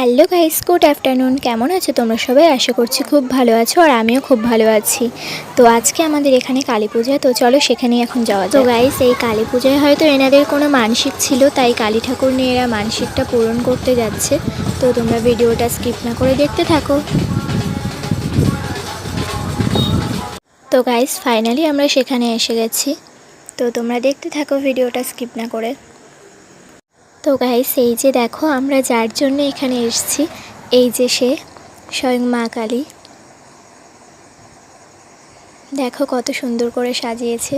Hello guys, good afternoon. কেমন আছো তোমরা সবাই? আশা করছি খুব ভালো আছো আর আমিও খুব ভালো আছি। তো আজকে আমাদের এখানে কালী পূজা তো চলো সেখানেই এখন যাওয়া তো গাইস, এই কালী পূজায় হয়তো এনাদের কোনো মানসিক ছিল, তাই কালী ঠাকুর নিয়ে এরা মানসিকটা পূরণ করতে যাচ্ছে। তো তোমরা ভিডিওটা স্কিপ না করে দেখতে থাকো। তো গাইস, ফাইনালি আমরা সেখানে এসে গেছি। তো তোমরা দেখতে থাকো, ভিডিওটা স্কিপ না করে। তো গাইস এই যে দেখো, আমরা যার জন্য এখানে এসেছি, এই যে সে, স্বয়ং মা কালী। দেখো কত সুন্দর করে সাজিয়েছে।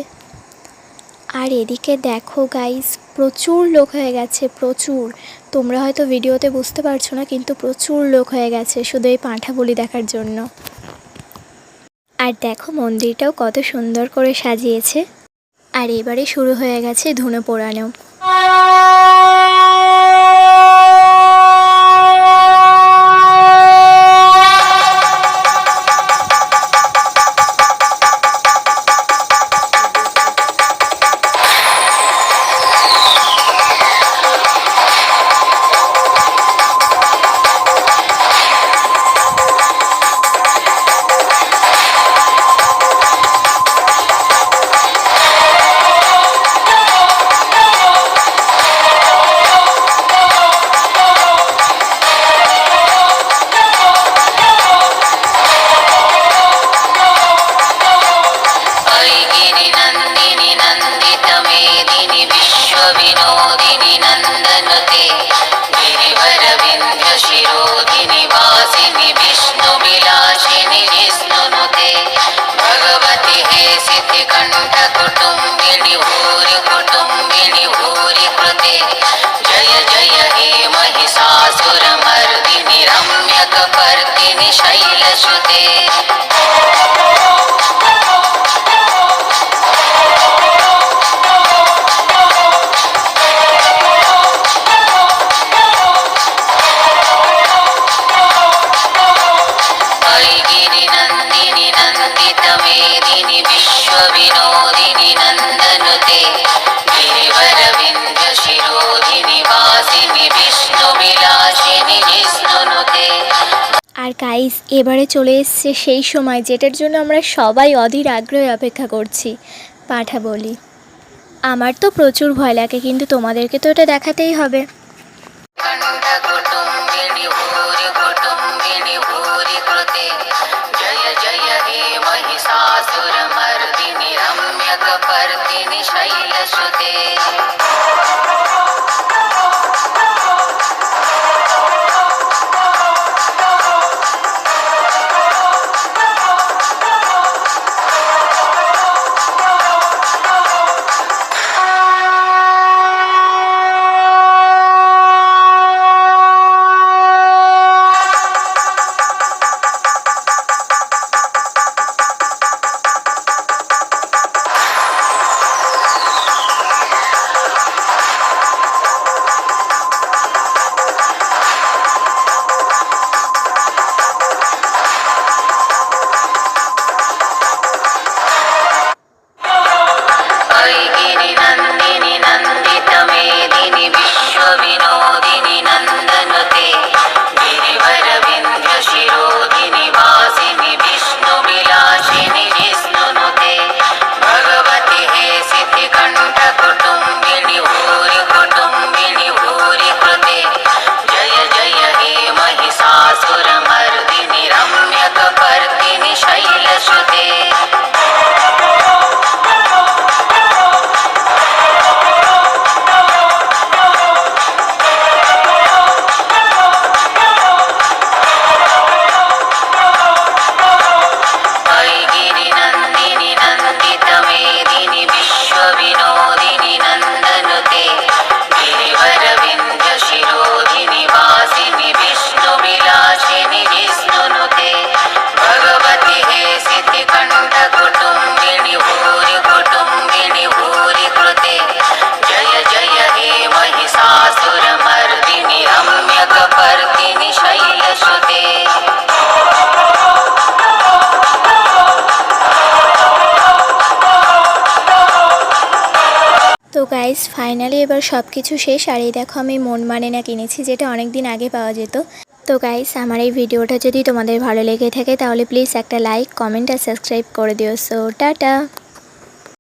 আর এদিকে দেখো গাইস প্রচুর লোক হয়ে গেছে, প্রচুর। তোমরা হয়তো ভিডিওতে বুঝতে পারছ না, কিন্তু প্রচুর লোক হয়ে গেছে, শুধু এই পাঁঠা বলি দেখার জন্য। আর দেখো মন্দিরটাও কত সুন্দর করে সাজিয়েছে। আর এবারে শুরু হয়ে গেছে ধুনো পোড়ানো। नन्दनुते गिरिवरविन्ध्यशिरोधिनि वासिनि विष्णुविलासिनि विष्णुनुते भगवति हे सिद्धिकण्ठकुटुम्बिनि भूरि कुटुम्बिनि भूरि कृते जय जय हे महिषासुरमर्दिनि रम्यकपर्दिनि शैलसुते ऐगिरिनन्दिनि नन्दितमेदिनि विश्वविनोदिनि नन्दनुते गिरिवरविन्ध्यशिरोधिनि वासिनि विष्णुविलासिनि विष्णुनुते আর গাইস এবারে চলে এসছে সেই সময় যেটার জন্য আমরা সবাই অধীর আগ্রহে অপেক্ষা করছি পাঠা বলি আমার তো প্রচুর ভয় লাগে কিন্তু তোমাদেরকে তো এটা দেখাতেই হবে তিনি শৈলসুতে গাইস ফাইনালি এবার সব কিছু শেষ। আর এই দেখো আমি মন মানে না কিনেছি, যেটা অনেক দিন আগে পাওয়া যেত। তো গাইস আমার এই ভিডিওটা যদি তোমাদের ভালো লেগে থাকে, তাহলে প্লিজ একটা লাইক কমেন্ট আর সাবস্ক্রাইব করে দিও। So tata!